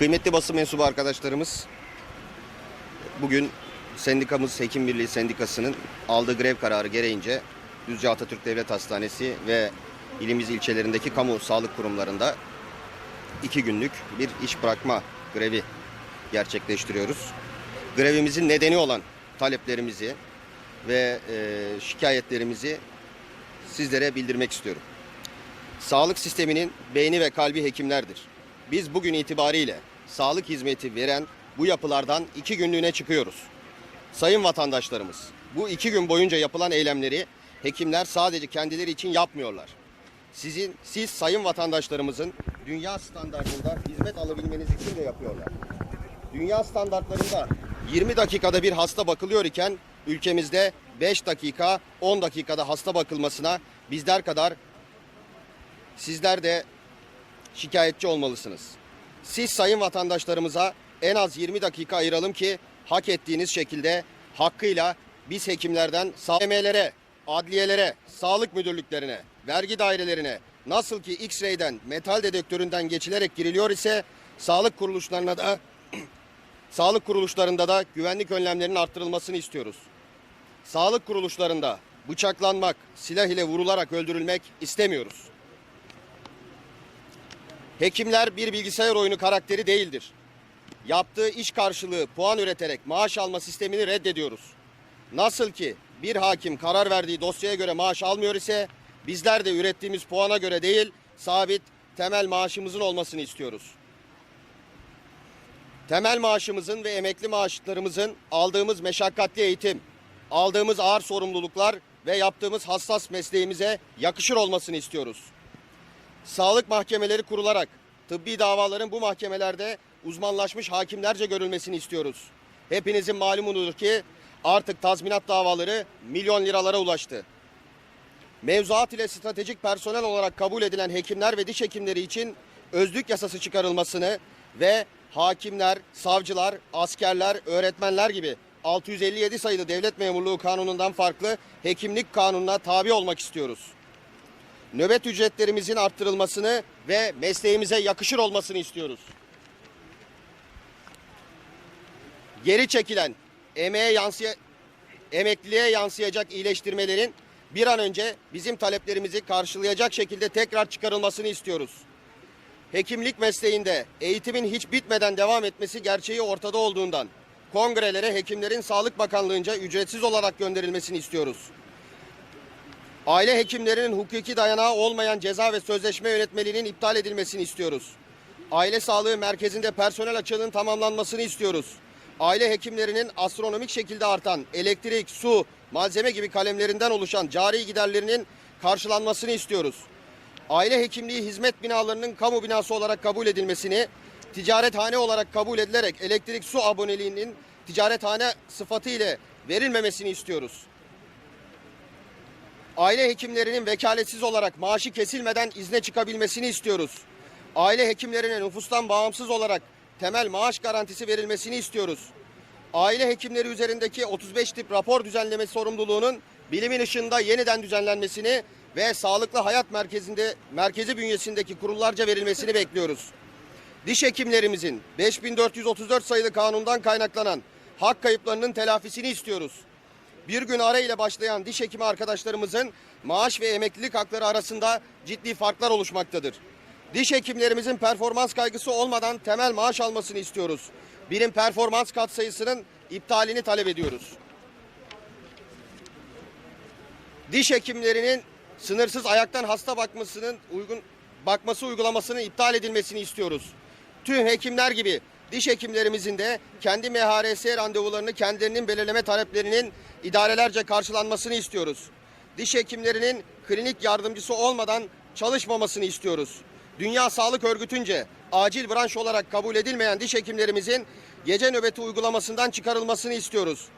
Kıymetli basın mensubu arkadaşlarımız, bugün sendikamız Hekim Birliği Sendikası'nın aldığı grev kararı gereğince Düzce Atatürk Devlet Hastanesi ve ilimiz ilçelerindeki kamu sağlık kurumlarında iki günlük bir iş bırakma grevi gerçekleştiriyoruz. Grevimizin nedeni olan taleplerimizi ve e, şikayetlerimizi sizlere bildirmek istiyorum. Sağlık sisteminin beyni ve kalbi hekimlerdir. Biz bugün itibariyle sağlık hizmeti veren bu yapılardan iki günlüğüne çıkıyoruz. Sayın vatandaşlarımız, bu iki gün boyunca yapılan eylemleri hekimler sadece kendileri için yapmıyorlar. Sizin, siz sayın vatandaşlarımızın dünya standartında hizmet alabilmeniz için de yapıyorlar. Dünya standartlarında 20 dakikada bir hasta bakılıyor iken ülkemizde 5 dakika 10 dakikada hasta bakılmasına bizler kadar sizler de şikayetçi olmalısınız. Siz sayın vatandaşlarımıza en az 20 dakika ayıralım ki hak ettiğiniz şekilde hakkıyla biz hekimlerden SML'lere, adliyelere, sağlık müdürlüklerine, vergi dairelerine nasıl ki X-ray'den, metal dedektöründen geçilerek giriliyor ise sağlık kuruluşlarına da sağlık kuruluşlarında da güvenlik önlemlerinin arttırılmasını istiyoruz. Sağlık kuruluşlarında bıçaklanmak, silah ile vurularak öldürülmek istemiyoruz. Hekimler bir bilgisayar oyunu karakteri değildir. Yaptığı iş karşılığı puan üreterek maaş alma sistemini reddediyoruz. Nasıl ki bir hakim karar verdiği dosyaya göre maaş almıyor ise bizler de ürettiğimiz puana göre değil sabit temel maaşımızın olmasını istiyoruz. Temel maaşımızın ve emekli maaşlarımızın aldığımız meşakkatli eğitim, aldığımız ağır sorumluluklar ve yaptığımız hassas mesleğimize yakışır olmasını istiyoruz. Sağlık mahkemeleri kurularak tıbbi davaların bu mahkemelerde uzmanlaşmış hakimlerce görülmesini istiyoruz. Hepinizin malumudur ki artık tazminat davaları milyon liralara ulaştı. Mevzuat ile stratejik personel olarak kabul edilen hekimler ve diş hekimleri için özlük yasası çıkarılmasını ve hakimler, savcılar, askerler, öğretmenler gibi 657 sayılı devlet memurluğu kanunundan farklı hekimlik kanununa tabi olmak istiyoruz nöbet ücretlerimizin arttırılmasını ve mesleğimize yakışır olmasını istiyoruz. Geri çekilen emeğe yansıya, emekliliğe yansıyacak iyileştirmelerin bir an önce bizim taleplerimizi karşılayacak şekilde tekrar çıkarılmasını istiyoruz. Hekimlik mesleğinde eğitimin hiç bitmeden devam etmesi gerçeği ortada olduğundan kongrelere hekimlerin Sağlık Bakanlığı'nca ücretsiz olarak gönderilmesini istiyoruz. Aile hekimlerinin hukuki dayanağı olmayan ceza ve sözleşme yönetmeliğinin iptal edilmesini istiyoruz. Aile sağlığı merkezinde personel açığının tamamlanmasını istiyoruz. Aile hekimlerinin astronomik şekilde artan elektrik, su, malzeme gibi kalemlerinden oluşan cari giderlerinin karşılanmasını istiyoruz. Aile hekimliği hizmet binalarının kamu binası olarak kabul edilmesini, ticarethane olarak kabul edilerek elektrik su aboneliğinin ticarethane sıfatı ile verilmemesini istiyoruz. Aile hekimlerinin vekaletsiz olarak maaşı kesilmeden izne çıkabilmesini istiyoruz. Aile hekimlerine nüfustan bağımsız olarak temel maaş garantisi verilmesini istiyoruz. Aile hekimleri üzerindeki 35 tip rapor düzenleme sorumluluğunun bilimin ışığında yeniden düzenlenmesini ve sağlıklı hayat merkezinde merkezi bünyesindeki kurullarca verilmesini bekliyoruz. Diş hekimlerimizin 5434 sayılı kanundan kaynaklanan hak kayıplarının telafisini istiyoruz bir gün ara ile başlayan diş hekimi arkadaşlarımızın maaş ve emeklilik hakları arasında ciddi farklar oluşmaktadır. Diş hekimlerimizin performans kaygısı olmadan temel maaş almasını istiyoruz. Birim performans katsayısının iptalini talep ediyoruz. Diş hekimlerinin sınırsız ayaktan hasta bakmasının uygun bakması uygulamasının iptal edilmesini istiyoruz. Tüm hekimler gibi diş hekimlerimizin de kendi MHRS randevularını kendilerinin belirleme taleplerinin idarelerce karşılanmasını istiyoruz. Diş hekimlerinin klinik yardımcısı olmadan çalışmamasını istiyoruz. Dünya Sağlık Örgütü'nce acil branş olarak kabul edilmeyen diş hekimlerimizin gece nöbeti uygulamasından çıkarılmasını istiyoruz.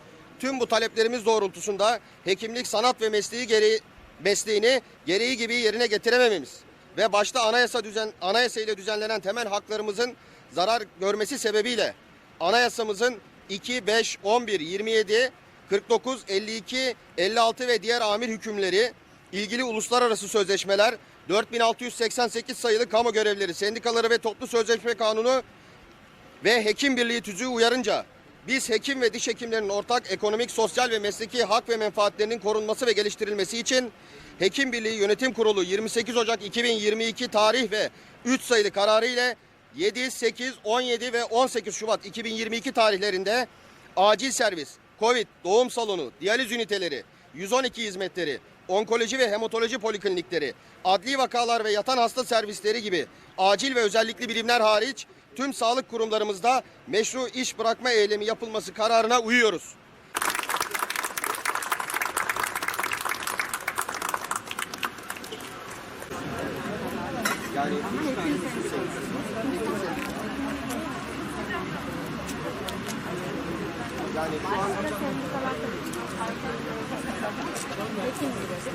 Tüm bu taleplerimiz doğrultusunda hekimlik sanat ve mesleği gereği, mesleğini gereği gibi yerine getiremememiz ve başta anayasa düzen anayasa ile düzenlenen temel haklarımızın zarar görmesi sebebiyle anayasamızın 2, 5, 11, 27, 49, 52, 56 ve diğer amir hükümleri, ilgili uluslararası sözleşmeler, 4688 sayılı kamu görevleri, sendikaları ve toplu sözleşme kanunu ve Hekim Birliği tüzüğü uyarınca biz hekim ve diş hekimlerinin ortak ekonomik, sosyal ve mesleki hak ve menfaatlerinin korunması ve geliştirilmesi için Hekim Birliği Yönetim Kurulu 28 Ocak 2022 tarih ve 3 sayılı kararı ile 7, 8, 17 ve 18 Şubat 2022 tarihlerinde acil servis, COVID, doğum salonu, diyaliz üniteleri, 112 hizmetleri, onkoloji ve hematoloji poliklinikleri, adli vakalar ve yatan hasta servisleri gibi acil ve özellikli birimler hariç tüm sağlık kurumlarımızda meşru iş bırakma eylemi yapılması kararına uyuyoruz. Yani yani şu an Ekim gibi.